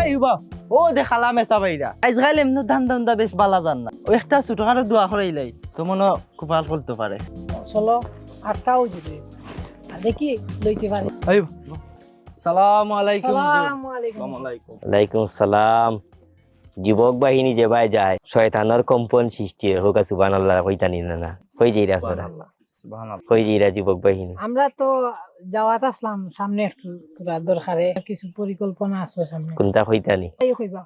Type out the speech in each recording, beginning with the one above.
এই ইবা ও দেখালা মেসা বাইরা আজকাল এমনি ধান দান্দা বেশ বালা জান না। ও একটা ছোটখাটো দোয়া করাইলাই তো মনে কপাল ফলতে পারে। চলো আটটাও যদি দেখি লইতে পারি। এই সালাম আলাইকুম সালাম আলাইকুম। আলাইকুম। সালাম। যুবক বাহিনী যে ভাই যায় শয়তানের কম্পন সৃষ্টি হোক সুবান আল্লাহ হইতানি না না। হই যাইরা আপনারা সুবহানাল্লাহ। হই যাইরা যুবক বাহিনী? আমরা তো যাওয়াত আসলাম সামনে একটু তোরা দরকারে। কিছু পরিকল্পনা আছে সামনে। কোনটা হইতানি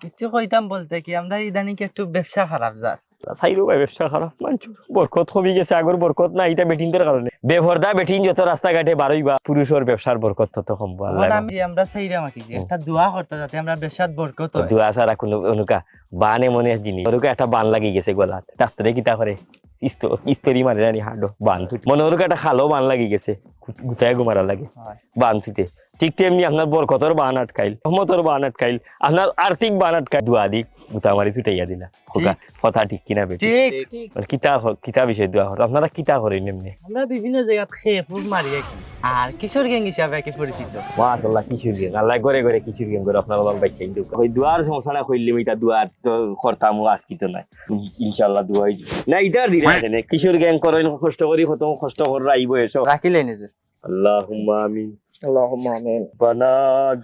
কিছু কইতাম বলতে কি আমরা ইদানিং একটু ব্যবসা খারাপ যার চাইলো ভাই ব্যবসা খারাপ। মানছো বরকত কমে গেছে আগর বরকত না এটা বেটিনদের কারণে। বেভরদা বেটিন যত রাস্তাঘাটে বারইবা পুরুষের ব্যবসার বরকত তত কম আমি আমরা সাইরা মাটি একটা দোয়া করতে যাতে আমরা বরকত কোনো অনুকা বান এমন জিনিস। একটা বান লাগি গেছে গলাত। ডাক্তারে কিতা করে? ইস্তরি মারে জানি হাঁটো বান মনে হলো একটা খালো বান লাগি গেছে গুতায় গুমারা লাগে। বান ছুটে ঠিক তেমনি আপনার বরকতর বান আটকাইল রহমতর বান আটকাইল আপনার আর্থিক বান আটকাইল। দুয়া দিক গুতা মারি ছুটাইয়া দিলা। খোকা কথা ঠিক কিনা বেটি? ঠিক। মানে কিতা কিতা বিষয় দোয়া হর আপনারা কিতা করেন এমনি? আমরা বিভিন্ন জায়গাত খেয়ে ফুল মারি কি আর কিশোর গ্যাং হিসাবে কি পরিচিত। মাশাআল্লাহ কিশোর গেম আল্লাহ করে করে কিশোর গেম করে আপনার ওই দুয়ার কইলে এটা দুয়ার তো করতাম আর কিতো নাই। ইনশাআল্লাহ দুয়াই না ইটার দিরা এখানে কিশোর গ্যাং করেন কষ্ট করি কত কষ্ট করে আইবো এসব। রাখিলে নিজে বানা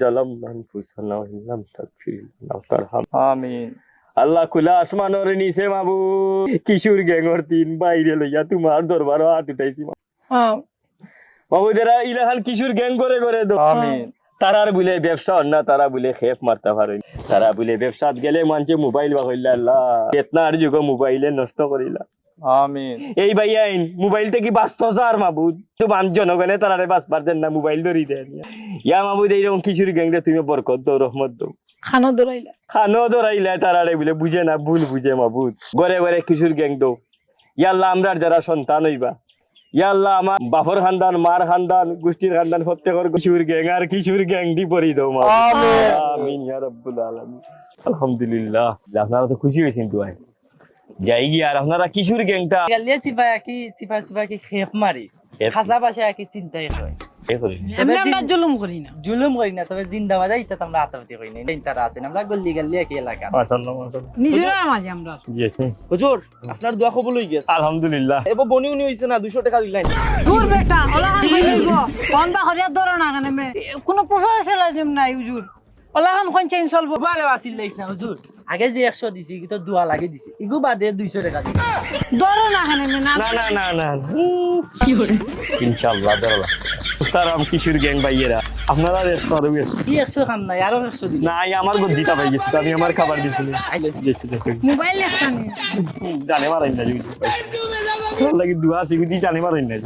জালাম আনফুসানা ওয়া লাম তাগফির লানা তারহাম। আমিন। আল্লাহ খুলা আসমানের নিচে মাবু কিশোর গ্যাংর তিন বাইরে লইয়া তোমার দরবার হাত উঠাইছি হ্যাঁ মাবুদেরা ইলাহান কিশোর গ্যাং করে করে দো আমিন। তারার বলে ব্যবসা অন্য তারা বলে খেপ মারতে পারে তারা বলে ব্যবসাত গেলে মানছে মোবাইল বা কইলা আল্লাহ কেতনার যুগ মোবাইলে নষ্ট করিলা। আমিন। এই ভাই আইন মোবাইল থেকে বাঁচত আর মাবুদ? তো মান জনগণে তারারে বাঁচ পারতেন না মোবাইল ধরি দেন। ইয়া মাবুদ এইরকম কিশোর গ্যাংরে তুমি বরকত দো রহমত দো খানো দৌড়াইলা। খানো তারারে বলে বুঝে না ভুল বুঝে মাবুদ। গড়ে গড়ে কিশোর গ্যাং দো ইয়াল্লাহ আমরার যারা সন্তান হইবা ইয়াল্লাহ আমার বাপর খানদান মার খানদান গোষ্ঠীর খানদান প্রত্যেকের কিশোর গ্যাং আর কিশোর গ্যাং দি পরি দাও মা আমিন। আমিন ইয়া রাব্বুল আলামিন। আলহামদুলিল্লাহ। আপনারা তো খুশি হয়েছেন তো ভাই যাই গিয়ে আর আপনারা কিশোর গ্যাংটা গালিয়া সিপাই কি সিপাই সিপাই কি খেপ মারি খাজা বাসা কি চিন্তাই হয় এ করেন এমনি আমরা জুলুম করি না জুলুম করি না তবে জিন্দা বাজা আমরা আতাপাতি করি না তারা আছে আমরা গল্লি এলাকা মাশাআল্লাহ মাশাআল্লাহ নিজেরা মাঝে আমরা হুজুর আপনার দোয়া কবুল গেছে আলহামদুলিল্লাহ এবার বনি উনি হইছে না 200 টাকা দিলেন দূর বেটা ওলা খান কই কোন বা হরিয়া ধরো কেন মে কোনো প্রফেশনালিজম নাই হুজুর ওলা খান চেঞ্জ চলবো? বারে বাসিল লাইছ না হুজুর আগে যে 100 দিছি কি তো দোয়া লাগে দিছি। ইগু বাদে 200 টাকা দিছি। ধরো না মে না না না না না। কি করে ইনশাআল্লাহ দেওয়া তারাম কিশোর গ্যাং ভাইয়েরা আপনারা রেস্ট করবে কি 100 কাম নাই আরও 100 দিছি না এই আমার গদ্দিটা পাই গেছে তো আমি আমার খাবার দেখছি মোবাইল একটা নিয়ে জানে মারাই না লাগি দুয়া সিগুদি জানে মারাই না